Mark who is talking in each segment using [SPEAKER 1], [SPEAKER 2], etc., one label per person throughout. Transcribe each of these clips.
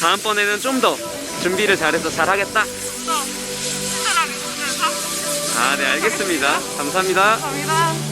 [SPEAKER 1] 다음번에는 좀 더 준비를 잘해서 잘하겠다.
[SPEAKER 2] 또 친절하게 보면서
[SPEAKER 1] 아, 네, 알겠습니다. 감사합니다.
[SPEAKER 2] 감사합니다.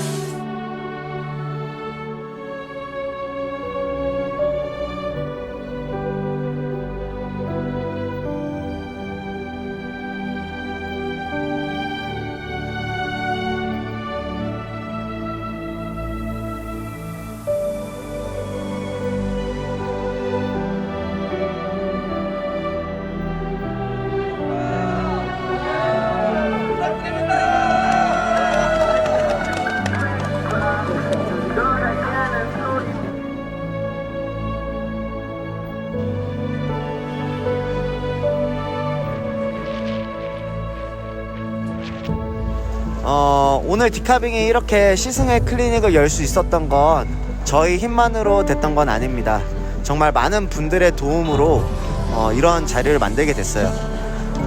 [SPEAKER 3] 어, 오늘 디카빙이 이렇게 시승회 클리닉을 열 수 있었던 건 저희 힘만으로 됐던 건 아닙니다. 정말 많은 분들의 도움으로 어, 이런 자리를 만들게 됐어요.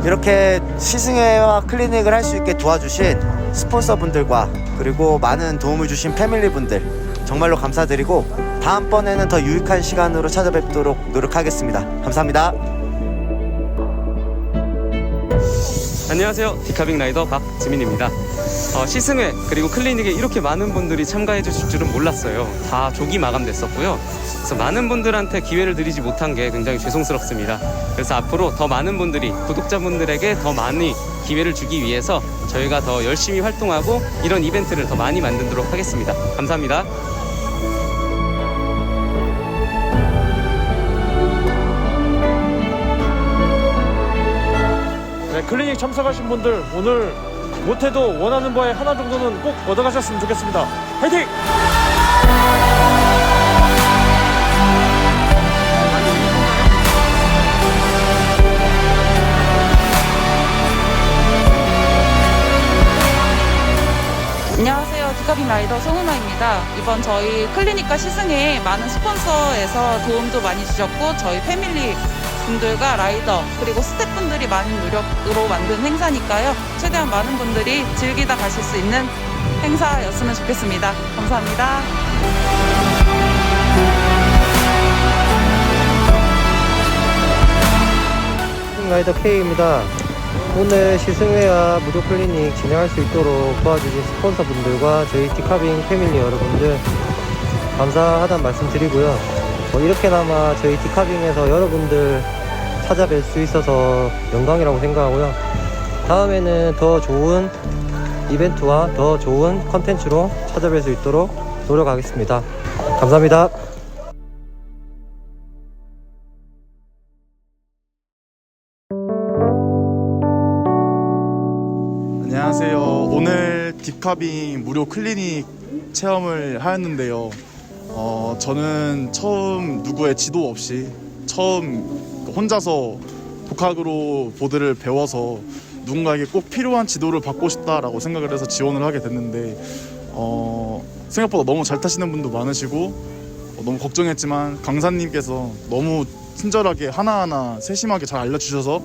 [SPEAKER 3] 이렇게 시승회와 클리닉을 할 수 있게 도와주신 스폰서분들과 그리고 많은 도움을 주신 패밀리분들 정말로 감사드리고 다음번에는 더 유익한 시간으로 찾아뵙도록 노력하겠습니다. 감사합니다.
[SPEAKER 1] 안녕하세요. 디카빙 라이더 박지민입니다. 어, 시승회 그리고 클리닉에 이렇게 많은 분들이 참가해 주실 줄은 몰랐어요. 다 조기 마감됐었고요. 그래서 많은 분들한테 기회를 드리지 못한 게 굉장히 죄송스럽습니다. 그래서 앞으로 더 많은 분들이 구독자분들에게 더 많이 기회를 주기 위해서 저희가 더 열심히 활동하고 이런 이벤트를 더 많이 만들도록 하겠습니다. 감사합니다.
[SPEAKER 4] 클리닉 참석하신 분들 오늘 못해도 원하는 바에 하나 정도는 꼭 얻어가셨으면 좋겠습니다. 화이팅!
[SPEAKER 2] 안녕하세요. 디카빙 라이더 송은아입니다. 이번 저희 클리닉과 시승에 많은 스폰서에서 도움도 많이 주셨고 저희 패밀리 분들과 라이더 그리고 스태프분들이 많은 노력으로 만든 행사니까요. 최대한 많은 분들이 즐기다 가실 수 있는 행사였으면 좋겠습니다. 감사합니다.
[SPEAKER 5] 라이더 K입니다. 오늘 시승회와 무료 클리닉 진행할 수 있도록 도와주신 스폰서분들과 저희 디카빙 패밀리 여러분들 감사하다는 말씀 드리고요. 뭐 이렇게나마 저희 디카빙에서 여러분들 찾아뵐 수 있어서 영광이라고 생각하고요. 다음에는 더 좋은 이벤트와 더 좋은 컨텐츠로 찾아뵐 수 있도록 노력하겠습니다. 감사합니다.
[SPEAKER 6] 안녕하세요. 오늘 딥카빙 무료 클리닉 체험을 하였는데요. 어, 저는 처음 누구의 지도 없이 처음 혼자서 독학으로 보드를 배워서 누군가에게 꼭 필요한 지도를 받고 싶다라고 생각을 해서 지원을 하게 됐는데 어, 생각보다 너무 잘 타시는 분도 많으시고 어, 너무 걱정했지만 강사님께서 너무 친절하게 하나하나 세심하게 잘 알려주셔서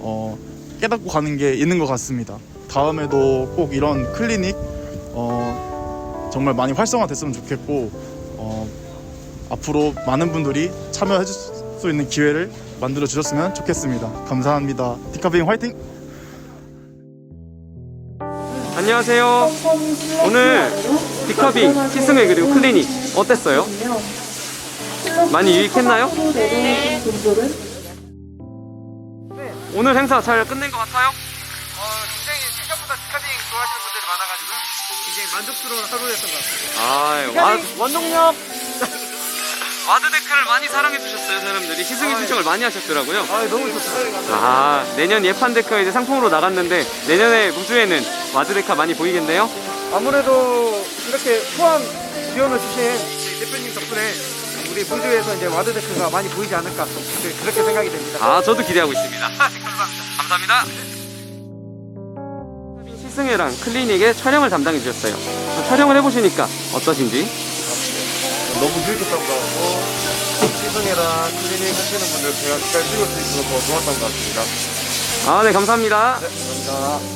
[SPEAKER 6] 어, 깨닫고 가는 게 있는 것 같습니다. 다음에도 꼭 이런 클리닉 어, 정말 많이 활성화됐으면 좋겠고 어, 앞으로 많은 분들이 참여해 줄 수 있는 기회를 만들어 주셨으면 좋겠습니다. 감사합니다. 디카빙 화이팅!
[SPEAKER 1] 안녕하세요. 오늘 디카빙 시승회 그리고 클리닉 어땠어요? 많이 유익했나요? 네. 오늘 행사 잘 끝낸 것 같아요?
[SPEAKER 7] 어, 굉장히 생각보다 디카빙 좋아하시는 분들이 많아가지고 굉장히 만족스러운 하루였던 것 같습니다.
[SPEAKER 1] 아, 와, 원동력 와드 데크를 많이 사랑해 주셨어요, 사람들이. 시승회 신청을 많이 하셨더라고요.
[SPEAKER 7] 아, 너무 좋습니다.
[SPEAKER 1] 아, 내년 예판 데크가 이제 상품으로 나갔는데 내년에 무주에는 와드 데크가 많이 보이겠네요.
[SPEAKER 7] 아무래도 이렇게 포함 지원을 주신 대표님 덕분에 우리 무주에서 이제 와드 데크가 많이 보이지 않을까 네, 그렇게 생각이 됩니다.
[SPEAKER 1] 아, 저도 기대하고 있습니다. 감사합니다. 시승회랑 클리닉의 촬영을 담당해 주셨어요. 촬영을 해보시니까 어떠신지?
[SPEAKER 8] 너무 재밌었던 것 같고 시승이랑 클리닉 하시는 분들 제가 잘 찍을 수 있어서 더 좋았던 것 같습니다.
[SPEAKER 1] 아, 네, 감사합니다.
[SPEAKER 8] 감사합니다.